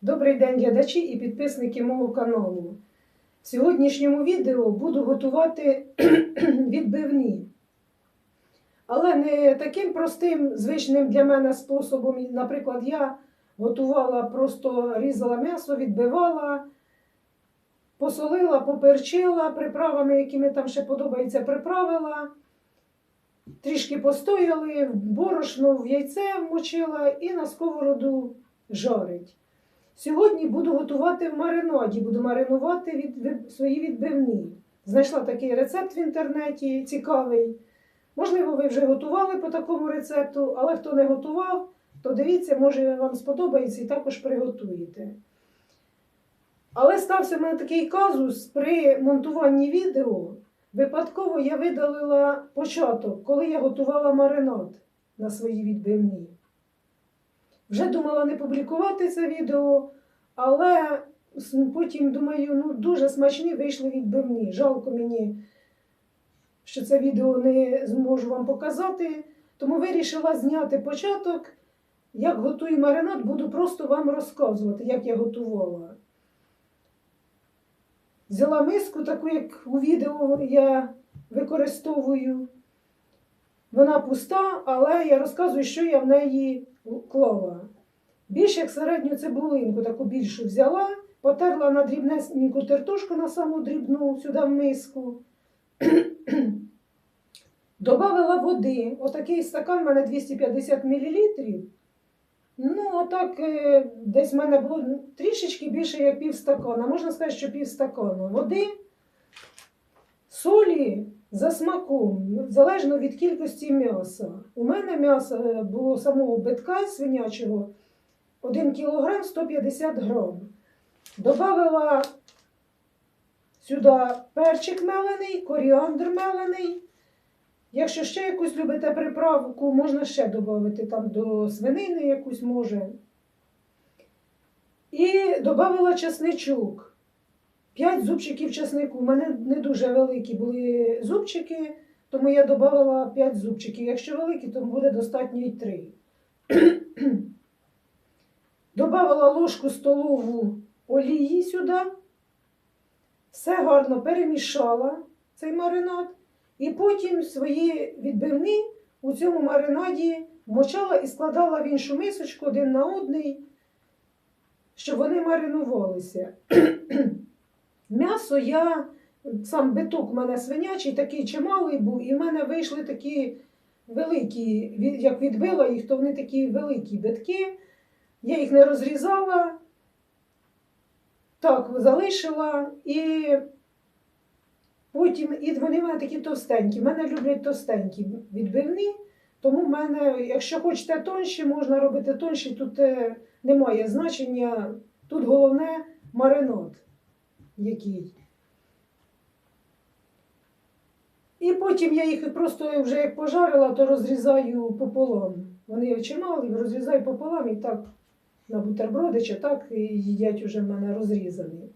Добрий день, глядачі і підписники мого каналу. В сьогоднішньому відео буду готувати відбивні. Але не таким простим, звичним для мене способом. Наприклад, я готувала, просто різала м'ясо, відбивала, посолила, поперчила приправами, якими там ще подобається, приправила. Трішки постояли, борошно, в яйце вмочила і на сковороду жарить. Сьогодні буду готувати в маринаді, буду маринувати від, свої відбивні. Знайшла такий рецепт в інтернеті, цікавий. Можливо, ви вже готували по такому рецепту, але хто не готував, то дивіться, може вам сподобається і також приготуєте. Але стався в мене такий казус при монтуванні відео. Випадково я видалила початок, коли я готувала маринад на свої відбивні. Вже думала не публікувати це відео, але потім думаю, ну дуже смачні вийшли відбивні. Жалко мені, що це відео не зможу вам показати. Тому вирішила зняти початок. Як готую маринад, буду просто вам розказувати, як я готувала. Взяла миску, таку, як у відео я використовую. Вона пуста, але я розказую, що я в неї клала. Більш як середню цибулинку, таку більшу взяла, потерла на дрібненьку тертушку на саму дрібну сюди в миску. Добавила води. Отакий стакан в мене 250 мл. Ну, отак, е, десь в мене було трішечки більше, як пів стакана. Можна сказати, що пів стакана. Води, солі за смаком, залежно від кількості м'яса. У мене м'ясо е, було самого битка свинячого 1 кг 150 грам. Добавила сюди перчик мелений, коріандр мелений. Якщо ще якусь любите приправку, можна ще додати там до свинини якусь може. І додала чесничок. 5 зубчиків чеснику. У мене не дуже великі були зубчики, тому я додала 5 зубчиків. Якщо великі, то буде достатньо і 3. Добавила ложку столову олії сюди. Все гарно перемішала цей маринад. І потім свої відбивні у цьому маринаді мочала і складала в іншу мисочку один на одний, щоб вони маринувалися. М'ясо я, сам биток у мене свинячий, такий чималий був, і в мене вийшли такі великі, як відбила їх, то вони такі великі битки. Я їх не розрізала, так залишила і Потім і вони в мене такі товстенькі. В мене люблять товстенькі відбивні, тому в мене, якщо хочете тонші, можна робити тонші, тут е, немає значення. Тут головне маринад який. І потім я їх просто вже як пожарила, то розрізаю пополам. Вони чималі, розрізаю пополам і так на бутерброди чи так і їдять уже в мене розрізані.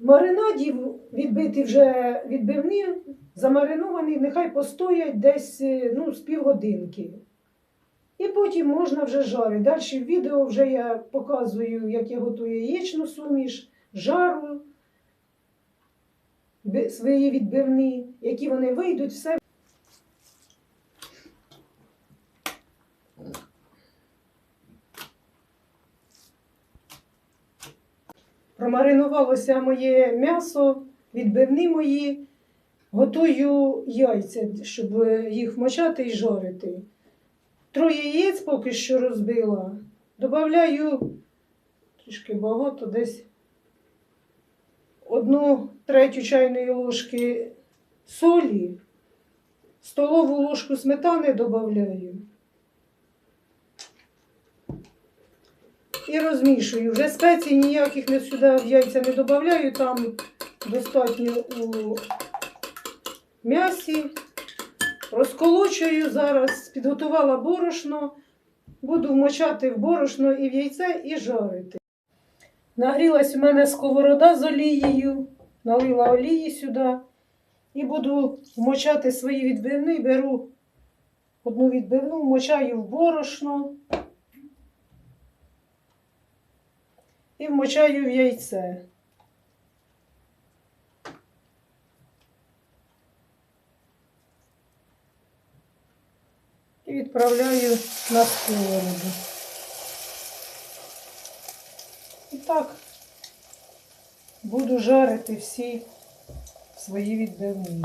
Маринадів відбиті вже відбивні, замариновані, нехай постоять десь ну, з півгодинки. І потім можна вже жарити. Далі в відео вже я показую, як я готую яєчну суміш, жару свої відбивні, які вони вийдуть, все. Промаринувалося моє м'ясо, відбивні мої. Готую яйця, щоб їх вмочати і жарити. Троє яєць поки що розбила. Добавляю трішки багато, десь одну третю чайної ложки солі, столову ложку сметани додаю. І розмішую. Вже спецій ніяких не сюди в яйця не додаю, там достатньо у м'ясі. Розколочую зараз, підготувала борошно, буду вмочати в борошно і в яйце і жарити. Нагрілась у мене сковорода з олією, налила олії сюди і буду вмочати свої відбивні. Беру одну відбивну, вмочаю в борошно. і вмочаю в яйце. Відправляю на сковороду. І так буду жарити всі свої відбивні.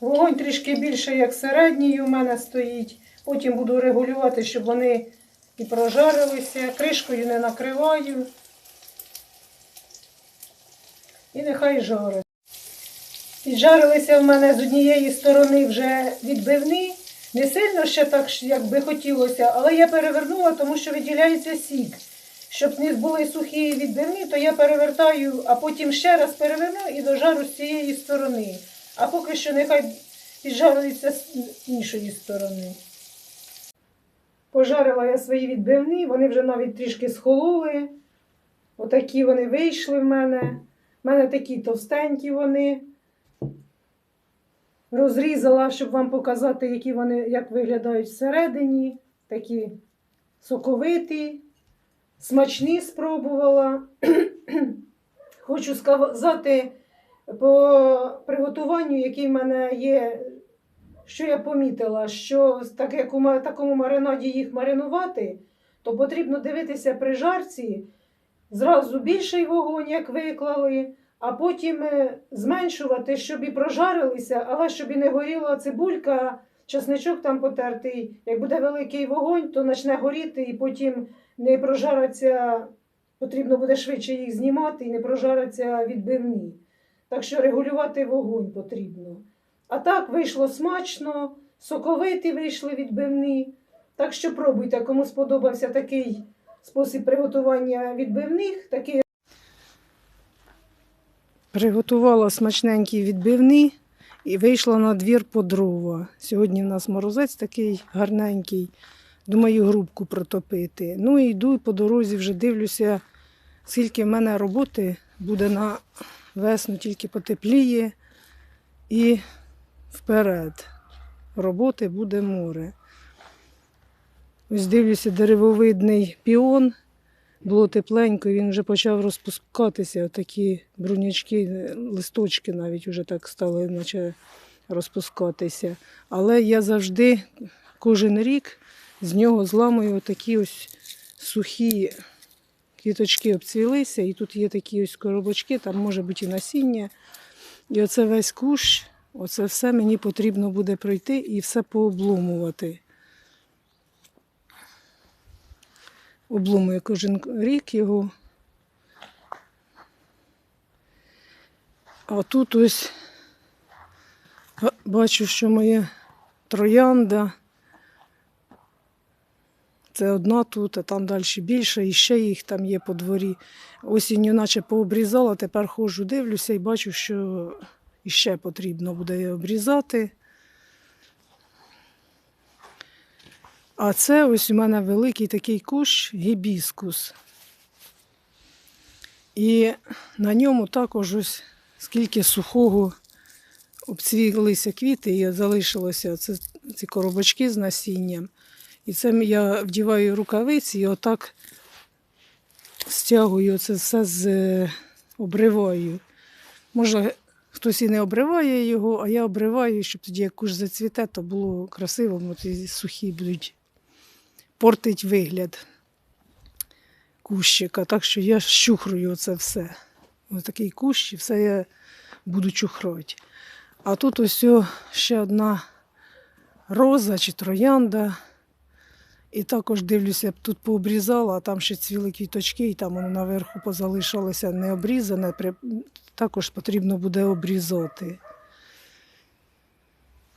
Вогонь трішки більше, як середній у мене стоїть. Потім буду регулювати, щоб вони і прожарилися. Кришкою не накриваю. І нехай жарить. Піджарилися в мене з однієї сторони вже відбивні. Не сильно ще так, як би хотілося, але я перевернула, тому що виділяється сік. Щоб не були сухі відбивні, то я перевертаю, а потім ще раз переверну і дожару з цієї сторони. А поки що нехай піджарюється з іншої сторони. Пожарила я свої відбивні, вони вже навіть трішки схололи. Отакі вони вийшли в мене. У мене такі товстенькі вони. Розрізала, щоб вам показати, які вони, як виглядають всередині. Такі соковиті, смачні спробувала. Хочу сказати по приготуванню, який в мене є, що я помітила, що так як у такому маринаді їх маринувати, то потрібно дивитися при жарці зразу більший вогонь, як виклали, а потім е, зменшувати, щоб і прожарилися, але щоб і не горіла цибулька, чесничок там потертий. Як буде великий вогонь, то почне горіти і потім не прожариться, потрібно буде швидше їх знімати і не прожариться відбивні. Так що регулювати вогонь потрібно. А так вийшло смачно, соковиті вийшли відбивні. Так що пробуйте, кому сподобався такий спосіб приготування відбивних, такий Приготувала смачненькі відбивні і вийшла на двір по дрова. Сьогодні в нас морозець такий гарненький. Думаю, грубку протопити. Ну і йду по дорозі, вже дивлюся, скільки в мене роботи буде на весну, тільки потепліє і вперед. Роботи буде море. Ось дивлюся, деревовидний піон. Було тепленько, він вже почав розпускатися. Такі брунячки, листочки навіть вже так стали, наче розпускатися. Але я завжди кожен рік з нього зламую такі ось сухі квіточки обцвілися, і тут є такі ось коробочки, там може бути і насіння. І оце весь кущ, оце все мені потрібно буде пройти і все пообломувати. Обломую кожен рік його. А тут ось бачу, що моя троянда. Це одна тут, а там далі більше, і ще їх там є по дворі. Осінню наче пообрізала, тепер ходжу, дивлюся і бачу, що іще потрібно буде обрізати. А це ось у мене великий такий кущ гібіскус. І на ньому також ось скільки сухого обцвілися квіти і залишилося це, ці коробочки з насінням. І це я вдіваю рукавиці і отак стягую це все з е, обриваю. Може, хтось і не обриває його, а я обриваю, щоб тоді як куш зацвіте, то було красиво, бо ті сухі будуть портить вигляд кущика. Так що я щухрую це все. Ось такий кущ, і все я буду чухрати. А тут ось ще одна роза чи троянда. І також дивлюся, тут пообрізала, а там ще цвіли квіточки, і там воно наверху позалишалося не обрізане. Також потрібно буде обрізати.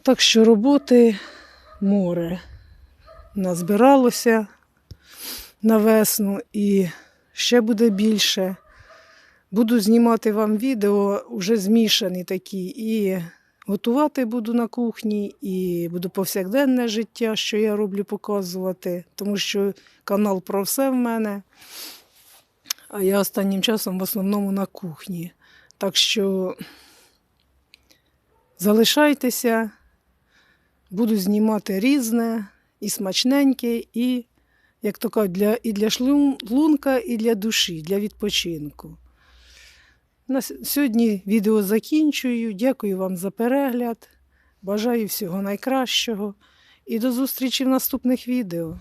Так що роботи море назбиралося на весну і ще буде більше. Буду знімати вам відео вже змішані такі. І готувати буду на кухні, і буду повсякденне життя, що я роблю, показувати, тому що канал про все в мене. А я останнім часом в основному на кухні. Так що залишайтеся, Буду знімати різне, і смачненьке, і, як то кажуть, для, і для шлунка, і для душі, для відпочинку. На сьогодні відео закінчую. Дякую вам за перегляд. Бажаю всього найкращого і до зустрічі в наступних відео.